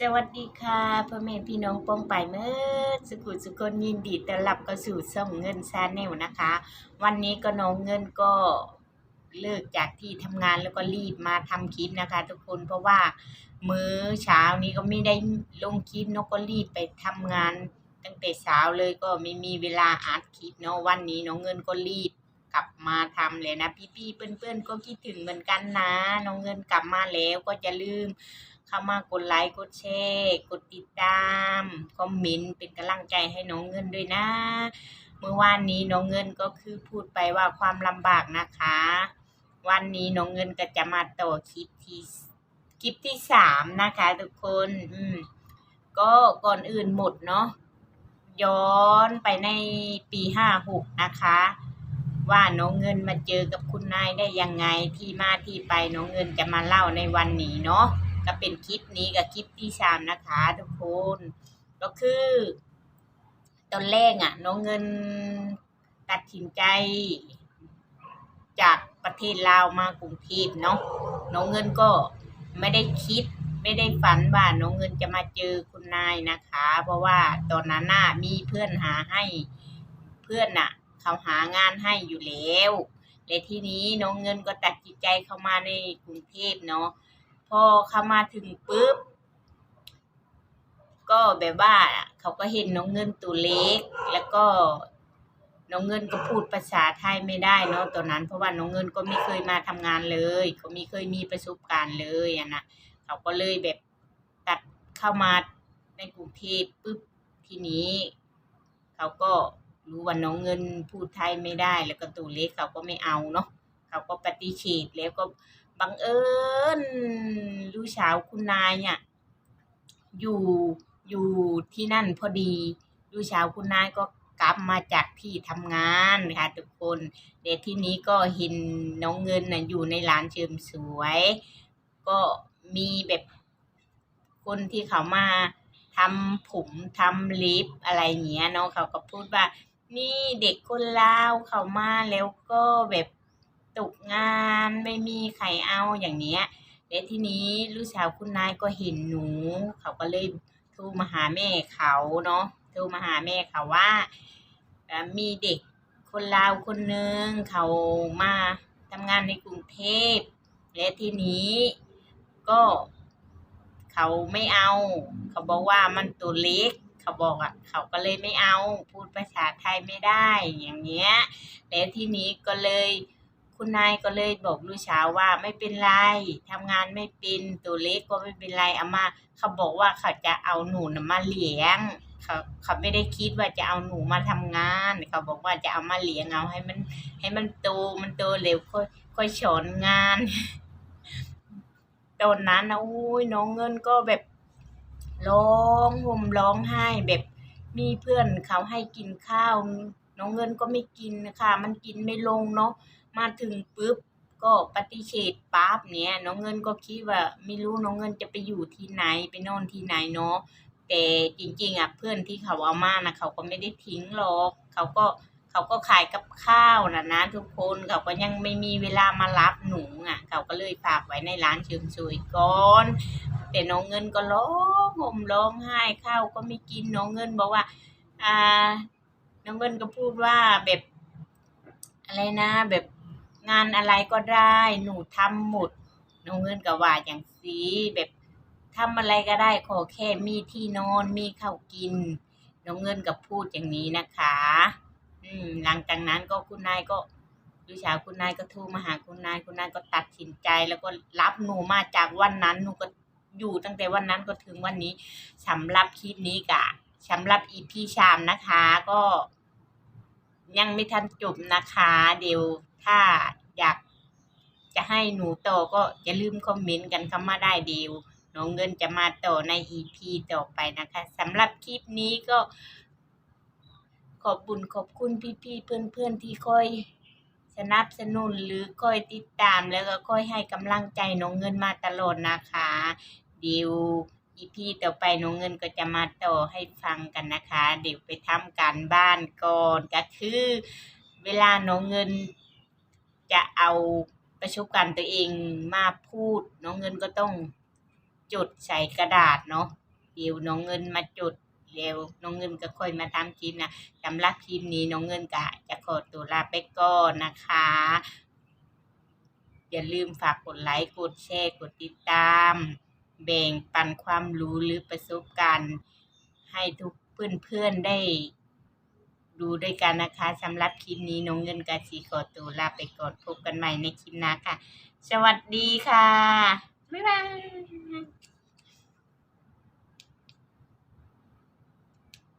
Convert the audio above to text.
สวัสดีค่ะพ่อแม่พี่น้องป้องไปเมื่อสุขุสุคนยินดีต้อนรับเข้าสู่ส่องเงินซาแนลนะคะ วันนี้ก็น้องเงินก็เลิกจากที่ทำงานแล้วก็รีบมาทำคลิปนะคะ ทุกคนเพราะว่ามื้อเช้านี้ก็ไม่ได้ลงคลิปนก็รีบไปทำงาน ตั้งแต่เช้าเลยก็ไม่มีเวลาอัดคลิปเนาะวันนี้น้องเงินก็รีบกลับมาทำเลยนะพี่ๆเพื่อนๆก็คิดถึงเหมือนกันนะน้องเงินกลับมาแล้วก็จะลืม เข้ามากดไลค์กดแชร์กดติดตาม คอมเมนต์เป็นกำลังใจให้น้องเงินด้วยนะ เมื่อวานนี้น้องเงินก็คือพูดไปว่าความลำบากนะคะ วันนี้น้องเงินก็จะมาต่อคลิปที่คลิปที่สามนะคะทุกคนอืมก็ก่อนอื่นหมดเนาะย้อนไปในปีห้าหกนะคะ ว่าน้องเงินมาเจอกับคุณนายได้ยังไงที่มาที่ไปน้องเงินจะมาเล่าในวันนี้เนาะ ก็เป็นคลิปนี้กับคลิปที่สามนะคะ ทุกคน ก็คือ ตอนแรกอะ น้องเงินตัดสินใจ จากประเทศลาวมากรุงเทพเนาะน้องเงินก็ไม่ได้คิดไม่ได้ฝันว่าน้องเงินจะมาเจอคุณนายนะคะ เพราะว่าตอนนั้นน่ะมีเพื่อนหาให้เพื่อนน่ะ เขาหางานให้อยู่แล้วและที่นี้น้องเงินก็ตัดสินใจเข้ามาในกรุงเทพเนาะ พอเขามาถึงปุ๊บ ก็แบบว่าเขาก็เห็นน้องเงินตัวเล็ก แล้วก็น้องเงินก็พูดภาษาไทยไม่ได้เนาะตอนนั้น เพราะว่าน้องเงินก็ไม่เคยมาทำงานเลยเขาไม่เคยมีประสบการณ์เลยอะนะเขาก็เลยแบบตัดเข้ามาในกรุงเทพปุ๊บทีนี้ เขาก็รู้ว่าน้องเงินพูดไทยไม่ได้ แล้วก็ตัวเล็กเขาก็ไม่เอาเนาะเขาก็ปฏิเสธแล้วก็ บังเอิญลูกสาวคุณนายเนี่ยอยู่อยู่ที่นั่นพอดีลูกสาวคุณนายก็กลับมาจากที่ทำงานค่ะทุกคนเด็กที่นี้ก็เห็นน้องเงินน่ะอยู่ในร้านเสริมสวย ก็มีแบบคนที่เขามาทำผมทำล็บอะไรอย่างเงี้ยเนาะเขาก็พูดว่า นี่เด็กคนลาวเขามาแล้วก็แบบ ตกงานไม่มีใครเอาอย่างเนี้ยและทีนี้ลูกสาวคุณนายก็เห็นหนู เขาก็เลยโทรมาหาแม่เขาเนาะโทรมาหาแม่เขาว่า มีเด็กคนลาวคนหนึ่งเขามาทำงานในกรุงเทพ และทีนี้ก็เขาไม่เอา เขาบอกว่ามันตัวเล็กเขาบอกอะเขาก็เลยไม่เอาพูดภาษาไทยไม่ได้อย่างเงี้ยแล้วทีนี้ก็เลย คุณนายก็เลยบอกลูกสาวว่าไม่เป็นไรทำงานไม่เป็นตัวเล็กก็ไม่เป็นไรอามาเขาบอกว่าเขาจะเอาหนูนะมาเลี้ยงเขาเขาไม่ได้คิดว่าจะเอาหนูมาทำงาน เขาบอกว่าจะเอามาเลี้ยงเอาให้มัน ให้มันโตมันโตเร็วค่อยค่อยสอนงานตอนนั้นนะอุ้ยน้องเงินก็แบบร้องห่มร้องไห้แบบมีเพื่อนเขาให้กินข้าว น้องเงินก็ไม่กินนะคะมันกินไม่ลงเนาะ มาถึงปุ๊บก็ปฏิเสธปั๊บเนี่ยน้องเงินก็คิดว่าไม่รู้น้องเงินจะไปอยู่ที่ไหนไปนอนที่ไหนเนาะแต่จริงๆอะเพื่อนที่เขาเอามานะเขาก็ไม่ได้ทิ้งหรอกเขาก็เขาก็ขายกับข้าวนะนะทุกคนเขาก็ยังไม่มีเวลามารับหนูอะ เขาก็เลยฝากไว้ในร้านเชิมสวยก่อนแต่น้องเงินก็ร้องห่มร้องไห้ข้าวก็ไม่กินน้องเงินบอกว่าอ่าน้องเงินก็พูดว่าแบบอะไรนะแบบ งานอะไรก็ได้ หนูทำหมดน้องเงินก็ว่าอย่างสีแบบทำอะไรก็ได้ขอแค่มีที่นอนมีข้าวกินน้องเงินก็พูดอย่างนี้นะคะ อืม หลังจากนั้นก็คุณนายก็ลูกสาวคุณนายก็โทรมาหาคุณนาย คุณนายก็ตัดสินใจ แล้วก็รับหนูมาจากวันนั้นหนูก็อยู่ตั้งแต่วันนั้นก็ถึงวันนี้สำหรับคลิปนี้กะสำหรับอีพีชามนะคะ ก็ ยังไม่ทันจบนะคะ เดี๋ยว ถ้าอยากจะให้หนูโตก็อย่าลืมคอมเมนต์กันเข้ามาได้เดียวน้องเงินจะมาต่อใน EP ต่อไปนะคะสำหรับคลิปนี้ก็ ขอบคุญขอบคุณพี่ๆเพื่อนๆที่คอยสนับสนุนหรือคอยติดตามแล้วก็คอยให้กำลังใจน้องเงินมาตลอดนะคะเดี๋ยว EP ต่อไปน้องเงินก็จะมาต่อให้ฟังกันนะคะ เดี๋ยวไปทำการบ้านก่อนก็คือ เวลาน้องเงิน จะเอาประสบการณ์ตัวเองมาพูด น้องเงินก็ต้องจดใส่กระดาษเนาะเดี๋ยวน้องเงินมาจดแล้วน้องเงินก็ค่อยมาทำคลิปนะสำหรับคลิปนี้น้องเงินก็จะขอตัวลาไปก่อนนะคะ อย่าลืมฝากกดไลค์กดแชร์กดติดตาม แบ่งปันความรู้หรือประสบการณ์ ให้ทุกเพื่อนๆได้ ดูด้วยกันนะคะสำหรับคลิปนี้น้องเงินกาชีขอตัวลาไปก่อนพบกันใหม่ในคลิปหน้าค่ะ สวัสดีค่ะ บ๊ายบาย